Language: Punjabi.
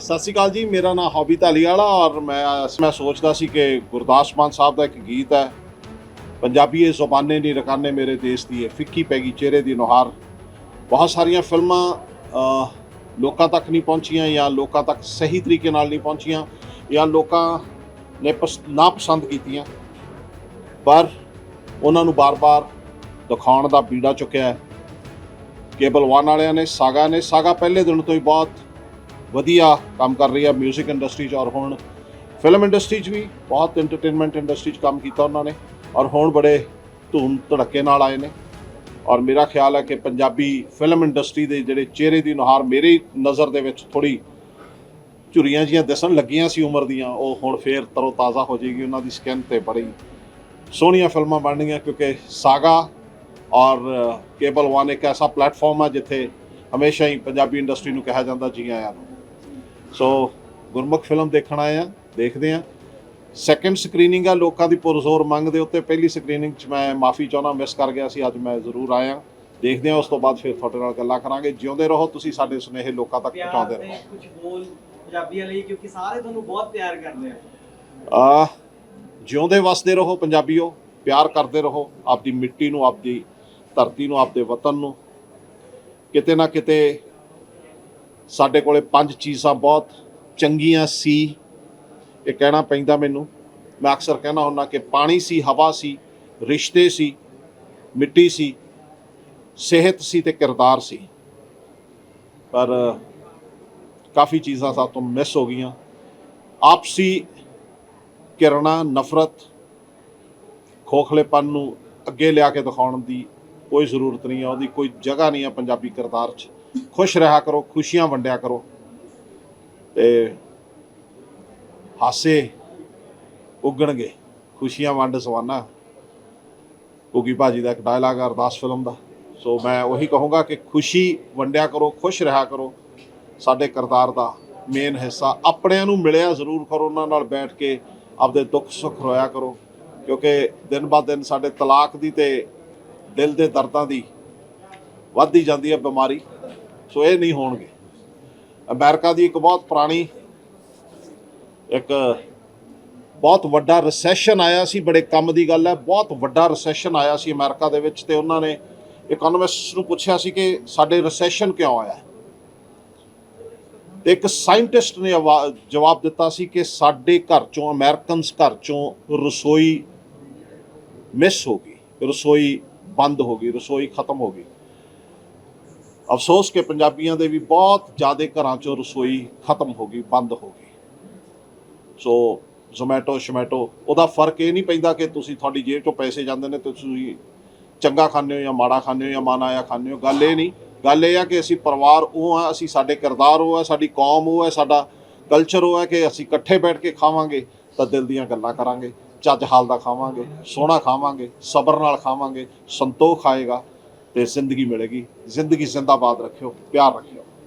ਸਤਿ ਸ਼੍ਰੀ ਅਕਾਲ ਜੀ, ਮੇਰਾ ਨਾਮ ਹੌਬੀ ਧਾਲੀਵਾਲਾ ਔਰ ਮੈਂ ਮੈਂ ਸੋਚਦਾ ਸੀ ਕਿ ਗੁਰਦਾਸ ਮਾਨ ਸਾਹਿਬ ਦਾ ਇੱਕ ਗੀਤ ਹੈ। ਪੰਜਾਬੀ ਇਹ ਜ਼ੁਬਾਨੇ ਨਹੀਂ ਰਕਾਨੇ ਮੇਰੇ ਦੇਸ਼ ਦੀ ਹੈ, ਫਿੱਕੀ ਪੈ ਗਈ ਚਿਹਰੇ ਦੀ ਨੁਹਾਰ। ਬਹੁਤ ਸਾਰੀਆਂ ਫਿਲਮਾਂ ਲੋਕਾਂ ਤੱਕ ਨਹੀਂ ਪਹੁੰਚੀਆਂ ਜਾਂ ਲੋਕਾਂ ਤੱਕ ਸਹੀ ਤਰੀਕੇ ਨਾਲ ਨਹੀਂ ਪਹੁੰਚੀਆਂ ਜਾਂ ਲੋਕਾਂ ਨੇ ਪਸ- ਨਾ ਪਸੰਦ ਕੀਤੀਆਂ। ਪਰ ਉਹਨਾਂ ਨੂੰ ਬਾਰ-ਬਾਰ ਦਿਖਾਉਣ ਦਾ ਬੀੜਾ ਚੁੱਕਿਆ ਕੇਬਲ 1 ਵਾਲਿਆਂ ਨੇ, ਸਾਗਾ ਨੇ, ਸਾਗਾ ਪਹਿਲੇ ਦਿਨ ਤੋਂ ਹੀ ਬਹੁਤ ਵਧੀਆ ਕੰਮ ਕਰ ਰਹੀ ਆ 뮤직 ਇੰਡਸਟਰੀ 'ਚ ਔਰ ਹੁਣ ਫਿਲਮ ਇੰਡਸਟਰੀ 'ਚ ਵੀ ਬਹੁਤ ਐਂਟਰਟੇਨਮੈਂਟ ਇੰਡਸਟਰੀ 'ਚ ਕੰਮ ਕੀਤਾ ਉਹਨਾਂ ਨੇ ਔਰ ਹੁਣ ਬੜੇ ਧੂਮ ਧੜੱਕੇ ਨਾਲ ਆਏ ਨੇ ਔਰ ਮੇਰਾ ਖਿਆਲ ਹੈ ਕਿ ਪੰਜਾਬੀ ਫਿਲਮ ਇੰਡਸਟਰੀ ਦੇ ਜਿਹੜੇ ਚਿਹਰੇ ਦੀ ਨੁਹਾਰ ਮੇਰੀ ਨਜ਼ਰ ਦੇ ਵਿੱਚ ਥੋੜੀ ਝੁਰੀਆਂ ਜੀਆਂ ਦਿਸਣ ਲੱਗੀਆਂ ਸੀ ਉਮਰ ਦੀਆਂ, ਉਹ ਹੁਣ ਫੇਰ ਤਰੋ ਤਾਜ਼ਾ ਹੋ ਜਾਏਗੀ ਉਹਨਾਂ ਦੀ ਸਕਿਨ ਤੇ ਬੜੀ ਸੋਹਣੀਆਂ ਫਿਲਮਾਂ ਬਣਨੀਆਂ ਕਿਉਂਕਿ ਸਾਗਾ ਔਰ ਕੇਬਲ 1 ਇੱਕ ਐਸਾ ਪਲੇਟਫਾਰਮ ਆ ਜਿੱਥੇ ਹਮੇਸ਼ਾ ਹੀ ਪੰਜਾਬੀ ਇੰਡਸਟਰੀ ਨੂੰ ਕਿਹਾ ਜਾਂਦਾ ਜੀ ਆਇਆਂ ਨੂੰ। ਸੋ ਗੁਰਮੁਖ ਫਿਲਮ ਦੇਖਣ ਆਏ ਆ ਦੇਖਦੇ ਆ। ਸੈਕੰਡ ਸਕਰੀਨਿੰਗ ਆ ਲੋਕਾਂ ਦੀ ਪੁਰਜ਼ੋਰ ਮੰਗ ਦੇ ਉੱਤੇ। ਪਹਿਲੀ ਸਕਰੀਨਿੰਗ 'ਚ ਮੈਂ ਮਾਫੀ ਚਾਹੁੰਦਾ ਮਿਸ ਕਰ ਗਿਆ ਸੀ ਅੱਜ ਮੈਂ ਜ਼ਰੂਰ ਆਇਆ। ਦੇਖਦੇ ਆ ਉਸ ਤੋਂ ਬਾਅਦ ਫਿਰ ਤੁਹਾਡੇ ਨਾਲ ਗੱਲਾਂ ਕਰਾਂਗੇ। ਜਿਉਂਦੇ ਰਹੋ ਤੁਸੀਂ ਸਾਡੇ ਸੁਨੇਹੇ ਲੋਕਾਂ ਤੱਕ ਪਹੁੰਚਾਉਂਦੇ ਰਹੋ। ਕੁਝ ਬੋਲ ਪੰਜਾਬੀਆਂ ਲਈ ਕਿਉਂਕਿ ਸਾਰੇ ਤੁਹਾਨੂੰ ਬਹੁਤ ਪਿਆਰ ਕਰਦੇ ਆ। ਆ ਜਿਉਂਦੇ ਵਸਦੇ ਰਹੋ ਪੰਜਾਬੀਓ ਪਿਆਰ ਕਰਦੇ ਰਹੋ। ਆਪਦੀ ਮਿੱਟੀ ਨੂੰ ਆਪਦੀ ਧਰਤੀ ਨੂੰ ਆਪਦੇ ਵਤਨ ਨੂੰ। ਕਿਤੇ ਨਾ ਕਿਤੇ ਸਾਡੇ ਕੋਲੇ ਪੰਜ ਚੀਜ਼ਾਂ ਬਹੁਤ ਚੰਗੀਆਂ ਸੀ। ਇਹ ਕਹਿਣਾ ਪੈਂਦਾ ਮੈਨੂੰ। ਮੈਂ ਅਕਸਰ ਕਹਿਣਾ ਹੁੰਦਾ ਕਿ ਪਾਣੀ ਸੀ, ਹਵਾ ਸੀ, ਰਿਸ਼ਤੇ ਸੀ, ਮਿੱਟੀ ਸੀ, ਸਿਹਤ ਸੀ ਤੇ ਕਿਰਦਾਰ ਸੀ। ਪਰ ਕਾਫੀ ਚੀਜ਼ਾਂ ਸਾਤੋਂ ਮਿਸ ਹੋ ਗਈਆਂ। ਆਪਸੀ ਕਿਰਨਾ ਨਫ਼ਰਤ, ਖੋਖਲੇਪਨ ਨੂੰ ਅੱਗੇ ਲਿਆ ਕੇ ਦਿਖਾਉਣ ਦੀ ਕੋਈ ਜ਼ਰੂਰਤ ਨਹੀਂ ਆ। ਉਹਦੀ ਕੋਈ ਜਗ੍ਹਾ ਨਹੀਂ ਆ ਪੰਜਾਬੀ ਕਿਰਦਾਰ 'ਚ। ਖੁਸ਼ ਰਹਾ ਕਰੋ, ਖੁਸ਼ੀਆਂ ਵੰਡਿਆ ਕਰੋ। ਤੇ ਹਾਸੇ ਉੱਗਣਗੇ। ਖੁਸ਼ੀਆਂ ਵੰਡ ਸਵਾਨਾ। ਉਗੀ ਭਾਜੀ ਦਾ ਇੱਕ ਡਾਇਲਾਗ ਅਰਦਾਸ ਫਿਲਮ ਦਾ। ਸੋ ਮੈਂ ਉਹੀ ਕਹੂੰਗਾ ਕਿ ਖੁਸ਼ੀ ਵੰਡਿਆ ਕਰੋ, ਖੁਸ਼ ਰਹਾ ਕਰੋ। ਸਾਡੇ ਕਿਰਦਾਰ ਦਾ ਮੇਨ ਹਿੱਸਾ ਆਪਣਿਆਂ ਨੂੰ ਮਿਲਿਆ ਜ਼ਰੂਰ ਕਰੋ, ਉਹਨਾਂ ਨਾਲ ਬੈਠ ਕੇ ਆਪਦੇ ਦੁੱਖ ਸੁੱਖ ਰੋਇਆ ਕਰੋ। ਕਿਉਂਕਿ ਦਿਨ ਬਾ ਦਿਨ ਸਾਡੇ ਤਲਾਕ ਦੀ ਤੇ ਦਿਲ ਦੇ ਦਰਦਾਂ ਦੀ ਵੱਧਦੀ ਜਾਂਦੀ ਹੈ ਬਿਮਾਰੀ। ਸੋ ਇਹ ਨਹੀਂ ਹੋਣਗੇ। ਅਮਰੀਕਾ ਦੀ ਇੱਕ ਬਹੁਤ ਪੁਰਾਣੀ, ਇੱਕ ਬਹੁਤ ਵੱਡਾ ਰਿਸੈਸ਼ਨ ਆਇਆ ਸੀ, ਬੜੇ ਕੰਮ ਦੀ ਗੱਲ ਹੈ, ਬਹੁਤ ਵੱਡਾ ਰਿਸੈਸ਼ਨ ਆਇਆ ਸੀ ਅਮਰੀਕਾ ਦੇ ਵਿੱਚ ਤੇ ਉਹਨਾਂ ਨੇ ਇਕਨੋਮਿਸਟਸ ਨੂੰ ਪੁੱਛਿਆ ਸੀ ਕਿ ਸਾਡੇ ਰਿਸੈਸ਼ਨ ਕਿਉਂ ਆਇਆ ਤੇ ਇੱਕ ਸਾਇੰਟਿਸਟ ਨੇ ਆਵਾ- ਜਵਾਬ ਦਿੱਤਾ ਸੀ ਕਿ ਸਾਡੇ ਘਰ ਚੋਂ ਅਮਰੀਕਨਸ ਘਰ ਚੋਂ ਰਸੋਈ ਮਿਸ ਹੋ ਗਈ, ਰਸੋਈ ਬੰਦ ਹੋ ਗਈ, ਰਸੋਈ ਖਤਮ ਹੋ ਗਈ। ਅਫਸੋਸ ਕਿ ਪੰਜਾਬੀਆਂ ਦੇ ਵੀ ਬਹੁਤ ਜ਼ਿਆਦਾ ਘਰਾਂ ਚੋਂ ਰਸੋਈ ਖਤਮ ਹੋ ਗਈ, ਬੰਦ ਹੋ ਗਈ। ਸੋ ਜ਼ੋਮੈਟੋ ਸ਼ਮੈਟੋ ਉਹਦਾ ਫ਼ਰਕ ਇਹ ਨਹੀਂ ਪੈਂਦਾ ਕਿ ਤੁਸੀਂ ਤੁਹਾਡੀ ਜੇਬ ਚੋਂ ਪੈਸੇ ਜਾਂਦੇ ਨੇ ਤੇ ਤੁਸੀਂ ਚੰਗਾ ਖਾਂਦੇ ਹੋ ਜਾਂ ਮਾੜਾ ਖਾਂਦੇ ਹੋ ਜਾਂ ਮਨ ਆਇਆ ਖਾਂਦੇ ਹੋ, ਗੱਲ ਇਹ ਨਹੀਂ। ਗੱਲ ਇਹ ਆ ਕਿ ਅਸੀਂ ਪਰਿਵਾਰ ਉਹ ਆ, ਅਸੀਂ ਸਾਡੇ ਕਿਰਦਾਰ ਉਹ ਆ, ਸਾਡੀ ਕੌਮ ਉਹ ਹੈ ਸਾਡਾ ਕਲਚਰ ਉਹ ਹੈ ਕਿ ਅਸੀਂ ਇਕੱਠੇ ਬੈਠ ਕੇ ਖਾਵਾਂਗੇ ਤਾਂ ਦਿਲ ਦੀਆਂ ਗੱਲਾਂ ਕਰਾਂਗੇ, ਚੱਜ ਹਾਲ ਦਾ ਖਾਵਾਂਗੇ, ਸੋਹਣਾ ਖਾਵਾਂਗੇ, ਸਬਰ ਨਾਲ ਖਾਵਾਂਗੇ, ਸੰਤੋਖ ਆਏਗਾ। ਤੇ ਜ਼ਿੰਦਗੀ ਮਿਲੇਗੀ। ਜ਼ਿੰਦਗੀ ਜ਼ਿੰਦਾਬਾਦ ਰੱਖਿਓ ਪਿਆਰ ਰੱਖਿਓ।